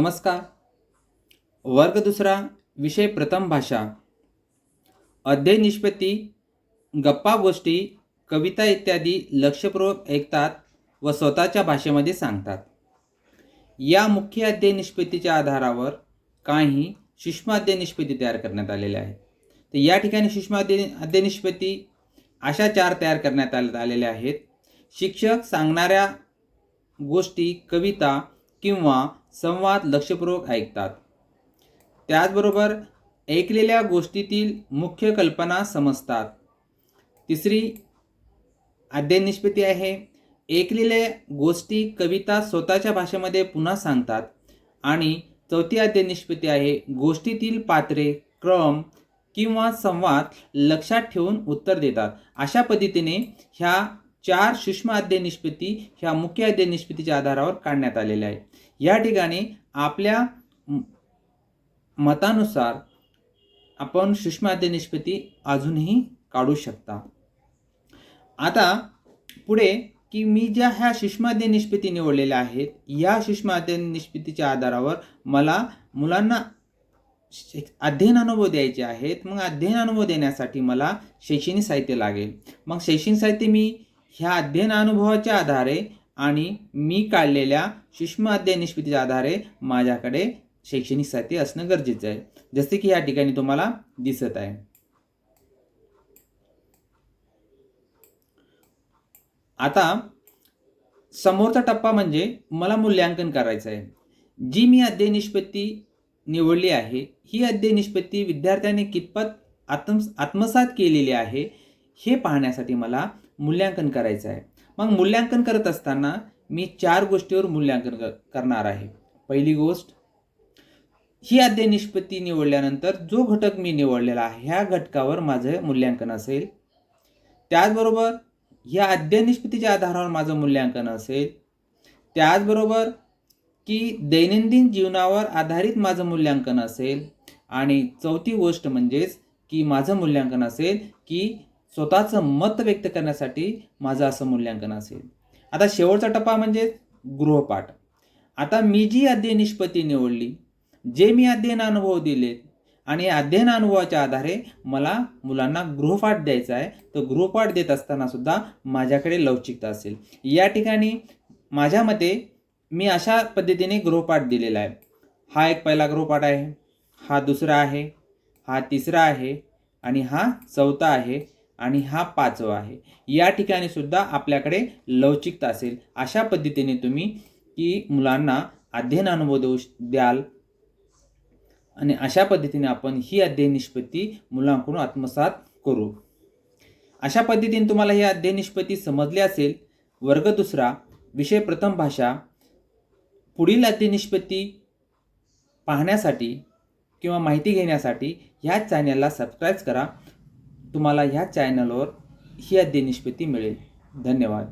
नमस्कार. वर्ग दुसरा विषय प्रथम भाषा. अध्यय निष्पत्ती गप्पा गोष्टी कविता इत्यादी लक्षपूर्वक ऐकतात व स्वतःच्या भाषेमध्ये सांगतात. या मुख्य अध्यय निष्पत्तीच्या आधारावर काही सूक्ष्म अध्यय निष्पत्ती तयार करण्यात आलेल्या आहेत. तर या ठिकाणी सूक्ष्म अध्यय अध्यय निष्पत्ती अशा चार तयार करण्यात आलेल्या आहेत. शिक्षक सांगणाऱ्या गोष्टी कविता किंवा संवाद लक्षपूर्वक ऐकतात. त्याचबरोबर ऐकलेल्या गोष्टीतील मुख्य कल्पना समजतात. तिसरी अध्ययन निष्पत्ती आहे. ऐकलेल्या गोष्टी कविता स्वतःच्या भाषेमध्ये पुन्हा सांगतात. आणि चौथी अध्ययन निष्पत्ती आहे. गोष्टीतील पात्रे क्रम किंवा संवाद लक्षात ठेवून उत्तर देतात. अशा पद्धतीने ह्या चार सूक्ष्म अध्ययन निष्पत्ती ह्या मुख्य अध्ययन निष्पत्तीच्या आधारावर काढण्यात आलेल्या आहेत. या ठिकाणी आपल्या मतानुसार आपण सूक्ष्म निष्पत्ती अजूनही काढू शकता. आता पुढे की मी ज्या ह्या सूक्ष्म निष्पत्ती निवडलेल्या आहेत या सूक्ष्म अध्ययन निष्पत्तीच्या आधारावर मला मुलांना अध्ययन अनुभव द्यायचे आहेत मग अध्ययन अनुभव देण्यासाठी मला शैक्षणिक साहित्य लागेल. मग शैक्षणिक साहित्य मी ह्या अध्ययन अनुभवाच्या आधारे आणि मी काढलेल्या सूक्ष्म अध्ययन निष्पत्तीच्या आधारे माझ्याकडे शैक्षणिक साहित्य असणं गरजेचं आहे. जसे की या ठिकाणी तुम्हाला दिसत आहे. आता समोरचा टप्पा म्हणजे मला मूल्यांकन करायचं आहे. जी मी अध्ययन निष्पत्ती निवडली आहे ही अध्ययन निष्पत्ती विद्यार्थ्याने कितपत आत्म आत्मसात केलेली आहे हे पाहण्यासाठी मला मूल्यांकन करायचं आहे. मग मूल्यांकन करत असताना मी चार गोष्टीवर मूल्यांकन करणार आहे. पहिली गोष्ट ही अध्ययन निष्पत्ती निवडल्यानंतर जो घटक मी निवडलेला आहे ह्या घटकावर माझं मूल्यांकन असेल. त्याचबरोबर ह्या अध्ययन निष्पत्तीच्या आधारावर माझं मूल्यांकन असेल. त्याचबरोबर की दैनंदिन जीवनावर आधारित माझं मूल्यांकन असेल. आणि चौथी गोष्ट म्हणजेच की माझं मूल्यांकन असेल की स्वतःचं मत व्यक्त करण्यासाठी माझं असं मूल्यांकन असेल. आता शेवटचा टप्पा म्हणजे गृहपाठ. आता मी जी अध्ययन निष्पत्ती निवडली जे मी अध्ययन अनुभव दिले आणि अध्ययन अनुभवाच्या आधारे मला मुलांना गृहपाठ द्यायचा आहे तर गृहपाठ देत असताना सुद्धा माझ्याकडे लवचिकता असेल. या ठिकाणी माझ्या मते मी अशा पद्धतीने गृहपाठ दिलेला आहे. हा एक पहिला गृहपाठ आहे हा दुसरा आहे हा तिसरा आहे आणि हा चौथा आहे. आणि हा पाचवा आहे. या ठिकाणी सुद्धा आपल्याकडे लवचिकता असेल. अशा पद्धतीने तुम्ही की मुलांना अध्ययन अनुभव देऊ द्याल आणि अशा पद्धतीने आपण ही अध्ययन निष्पत्ती मुलांकडून आत्मसात करू. अशा पद्धतीने तुम्हाला ही अध्ययन निष्पत्ती समजली असेल. वर्ग दुसरा विषय प्रथम भाषा पुढील अध्ययन निष्पत्ती पाहण्यासाठी किंवा माहिती घेण्यासाठी ह्या चॅनलला सबस्क्राईब करा. तुम्हाला ह्या चॅनलवर ही अध्ययन निष्पत्ती मिळेल. धन्यवाद.